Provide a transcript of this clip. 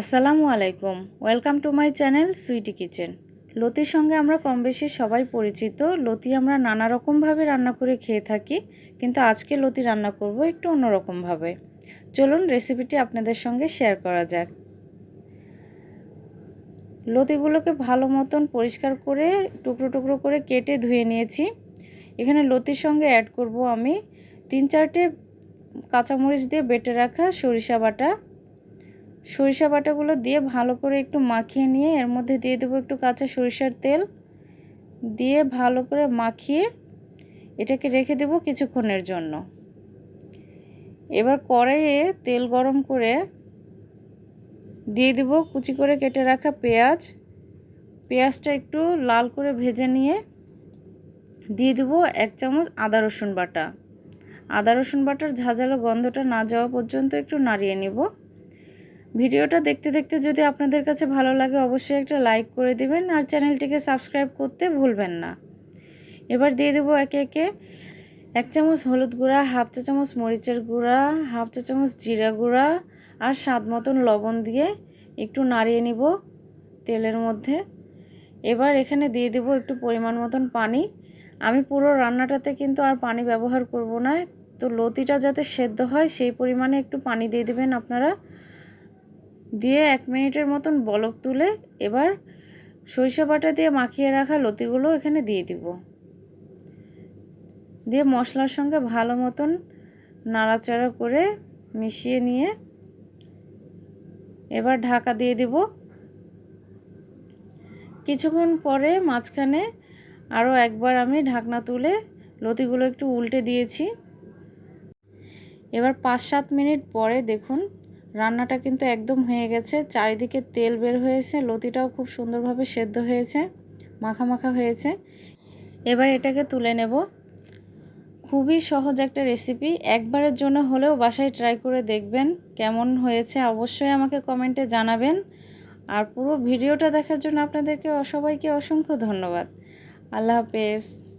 আসসালামু আলাইকুম। Welcome to my channel sweety kitchen লতির সঙ্গে আমরা কম বেশি সবাই পরিচিত। লতি আমরা নানা রকমভাবে রান্না করে খেয়ে থাকি, কিন্তু আজকে লতি রান্না করব একটু অন্যরকমভাবে। চলুন রেসিপিটি আপনাদের সঙ্গে শেয়ার করা যাক। লতিগুলোকে ভালো মতন পরিষ্কার করে, টুকরো টুকরো করে কেটে ধুয়ে নিয়েছি। এখানে লতির সঙ্গে অ্যাড করব আমি তিন চারটে কাঁচামরিচ দিয়ে বেটে রাখা সরিষা বাটা সরিষা বাটাগুলো দিয়ে ভালো করে একটু মাখিয়ে নিয়ে এর মধ্যে দিয়ে দেবো একটু কাঁচা সরিষার তেল। দিয়ে ভালো করে মাখিয়ে এটাকে রেখে দেবো কিছুক্ষণের জন্য। এবার কড়াইয়ে তেল গরম করে দিয়ে দেবো কুচি করে কেটে রাখা পেঁয়াজ। পেঁয়াজটা একটু লাল করে ভেজে নিয়ে দিয়ে দেবো এক চামচ আদা রসুন বাটা। আদা রসুন বাটার ঝাঁঝালো গন্ধটা না যাওয়া পর্যন্ত একটু নাড়িয়ে নেব। ভিডিওটা দেখতে দেখতে যদি আপনাদের কাছে ভালো লাগে, অবশ্যই একটা লাইক করে দিবেন আর চ্যানেলটিকে সাবস্ক্রাইব করতে ভুলবেন না। এবার দিয়ে দেবো একে একে এক চামচ হলুদ গুঁড়া, হাফ চা চামচ মরিচের গুঁড়া, হাফ চা চামচ জিরা গুঁড়া আর স্বাদ মতন লবণ দিয়ে একটু নাড়িয়ে নিব তেলের মধ্যে। এবার এখানে দিয়ে দেব একটু পরিমাণ মতন পানি। আমি পুরো রান্নাটাতে কিন্তু আর পানি ব্যবহার করব না। তো লতিটা যাতে সেদ্ধ হয়, সেই পরিমাণে একটু পানি দিয়ে দেবেন আপনারা। দিয়ে এক মিনিটের মতন বলক তুলে এবার সরিষা বাটা দিয়ে মাখিয়ে রাখা লতিগুলো এখানে দিয়ে দিব। দিয়ে মশলার সঙ্গে ভালো মতন নাড়াচাড়া করে মিশিয়ে নিয়ে এবার ঢাকা দিয়ে দিব। কিছুক্ষণ পরে মাঝখানে আরও একবার আমি ঢাকনা তুলে লতিগুলো একটু উল্টে দিয়েছি। এবার পাঁচ সাত মিনিট পরে দেখুন রান্নাটা কিন্তু একদম হয়ে গেছে। চারিদিকে তেল বের হয়েছে, লতিটাও খুব সুন্দরভাবে সেদ্ধ হয়েছে, মাখা মাখা হয়েছে। এবার এটাকে তুলে নেব। খুবই সহজ একটা রেসিপি একবারের জন্য হলেও বাসায় ট্রাই করে দেখবেন কেমন হয়েছে। অবশ্যই আমাকে কমেন্টে জানাবেন। আর পুরো ভিডিওটা দেখার জন্য আপনাদেরকে সবাইকে অসংখ্য ধন্যবাদ। আল্লাহ হাফেজ।